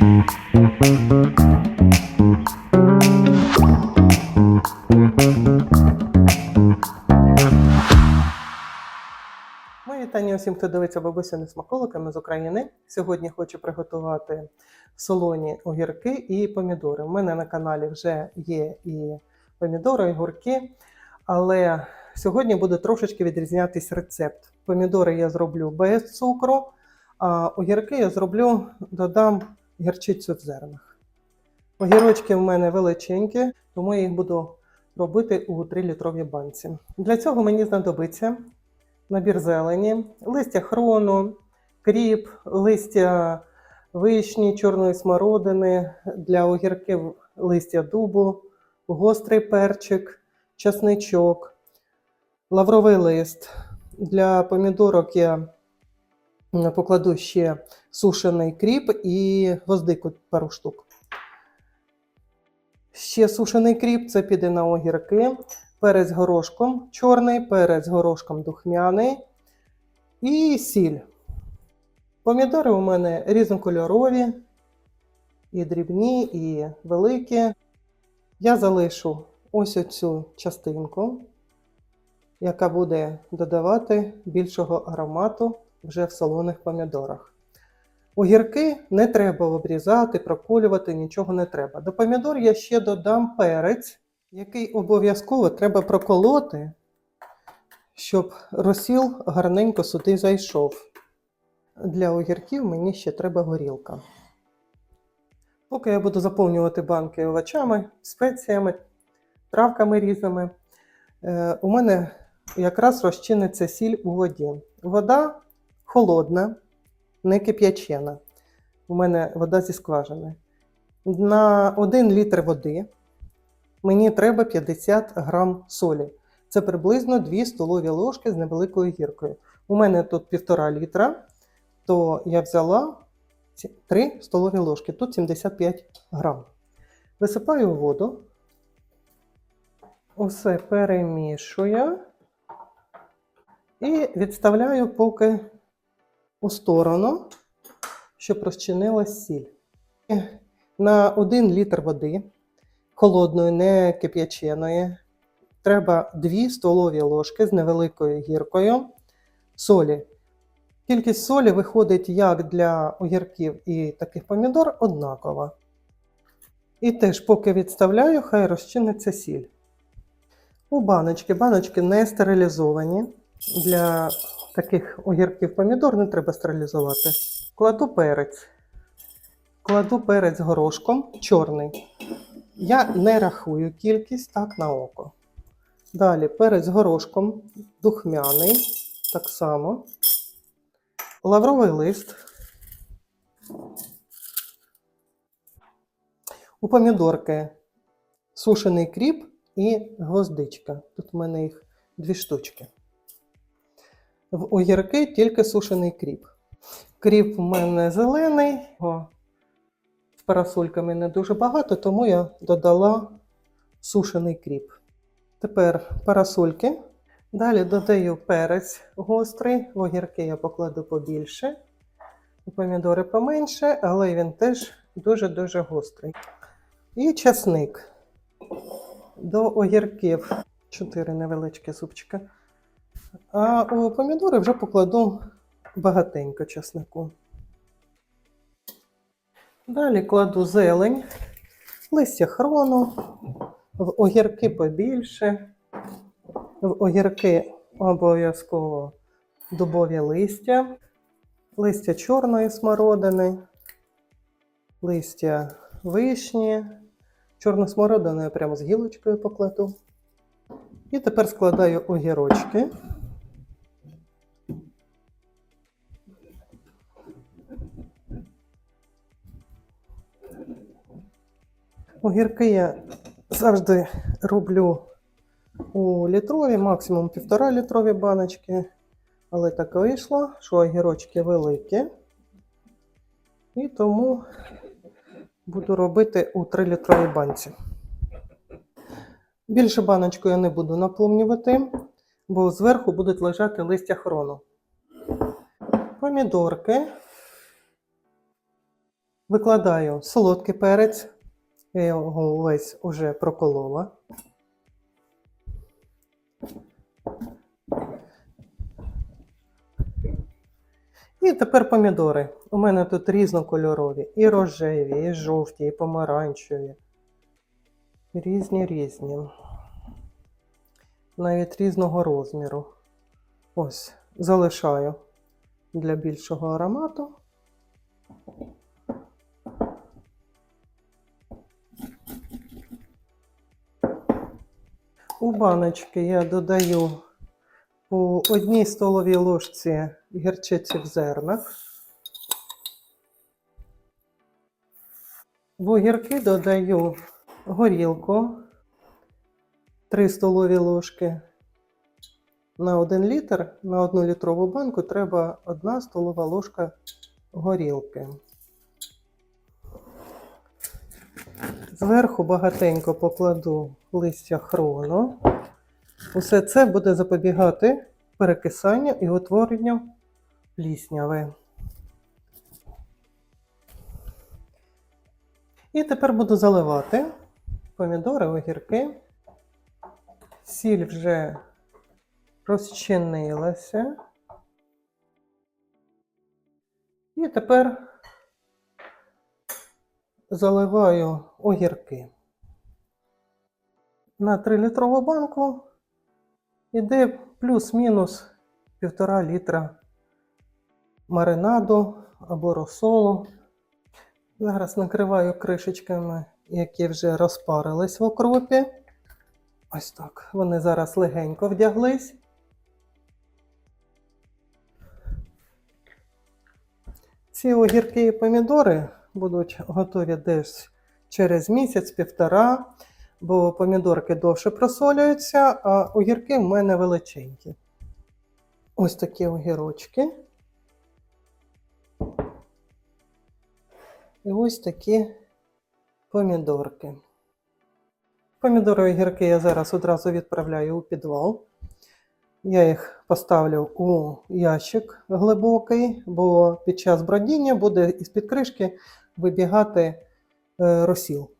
Мої вітання усім, хто дивиться бабусями смаколиками з України. Сьогодні хочу приготувати солоні огірки і помідори. У мене на каналі вже є і помідори, і огірки, але сьогодні буде трошечки відрізнятись рецепт. Помідори я зроблю без цукру, а огірки я зроблю, додам гірчицю в зернах. Огірочки в мене величенькі, тому я їх буду робити у 3-літровій банці. Для цього мені знадобиться набір зелені, листя хрону, кріп, листя вишні, чорної смородини, для огірків листя дубу, гострий перчик, часничок, лавровий лист. Для помідорок я покладу ще сушений кріп і гвоздику пару штук. Ще сушений кріп, це піде на огірки перець горошком чорний, перець горошком духмяний і сіль. Помідори у мене різнокольорові, і дрібні, і великі. Я залишу ось оцю частинку, яка буде додавати більшого аромату вже в солоних помідорах. Огірки не треба обрізати, проколювати, нічого не треба. До помідор я ще додам перець який обов'язково треба проколоти, щоб розсіл гарненько сюди зайшов. Для огірків мені ще треба горілка. Поки я буду заповнювати банки овочами, спеціями, травками різними, е, у мене якраз розчиниться сіль у воді. Вода холодна, не кип'ячена. У мене вода зі скважини. На 1 літр води мені треба 50 грам солі. Це приблизно 2 столові ложки з невеликою гіркою. У мене тут 1,5 літра, то я взяла 3 столові ложки, тут 75 грам. Висипаю воду, усе перемішую і відставляю поки у сторону, щоб розчинилась сіль. На 1 літр води холодної, не кип'яченої. Треба 2 столові ложки з невеликою гіркою солі. Кількість солі виходить як для огірків і таких помідор однакова. І теж, поки відставляю, хай розчиниться сіль. У баночки. Баночки не стерилізовані. Для таких огірків помідор не треба стерилізувати. Кладу перець. Кладу перець горошком чорний. Я не рахую кількість так на око. Далі перець горошком, духмяний, так само. Лавровий лист. У помідорки сушений кріп і гвоздичка. Тут у мене їх дві штучки. В огірки тільки сушений кріп. Кріп у мене зелений. З парасольками не дуже багато, тому я додала сушений кріп. Тепер парасольки. Далі додаю перець гострий, в огірки я покладу побільше, помідори поменше, але він теж дуже-дуже гострий. І часник. До огірків 4 невеличкі зубчика. А у помідори вже покладу багатенько часнику. Далі кладу зелень, листя хрону, в огірки побільше. В огірки обов'язково дубові листя, листя чорної смородини, листя вишні. Чорну смородину я прямо з гілочкою покладу. І тепер складаю огірочки. Огірки я завжди роблю у літрові, максимум півтора літрові баночки. Але так вийшло, що огірочки великі. І тому буду робити у 3-літровій банці. Більше баночку я не буду наповнювати, бо зверху будуть лежати листя хрону. Помідорки. Викладаю солодкий перець. Я його весь уже проколола. І тепер помідори. У мене тут різнокольорові. І рожеві, і жовті, і помаранчеві. Різні різні. Навіть різного розміру. Ось, залишаю для більшого аромату. У баночки я додаю по одній столовій ложці гірчиці в зернах. В огірки додаю горілку 3 столові ложки. На 1 літр, на 1 літрову банку треба 1 столова ложка горілки. Зверху багатенько покладу листя хрону. Усе це буде запобігати перекисанню і утворенню плісняви. І тепер буду заливати помідори, огірки. Сіль вже розчинилася. І тепер заливаю огірки. На 3-літрову банку йде плюс-мінус 1,5 літра маринаду або розсолу. Зараз накриваю кришечками, які вже розпарились в окропі. Ось так. Вони зараз легенько вдяглись. Ці огірки і помідори будуть готові десь через місяць-півтора, бо помідорки довше просолюються, а огірки в мене величенькі. Ось такі огірочки. І ось такі помідорки. Помідори і огірки я зараз одразу відправляю у підвал. Я їх поставлю у ящик глибокий, бо під час бродіння буде із-під кришки вибігати е, розсіл.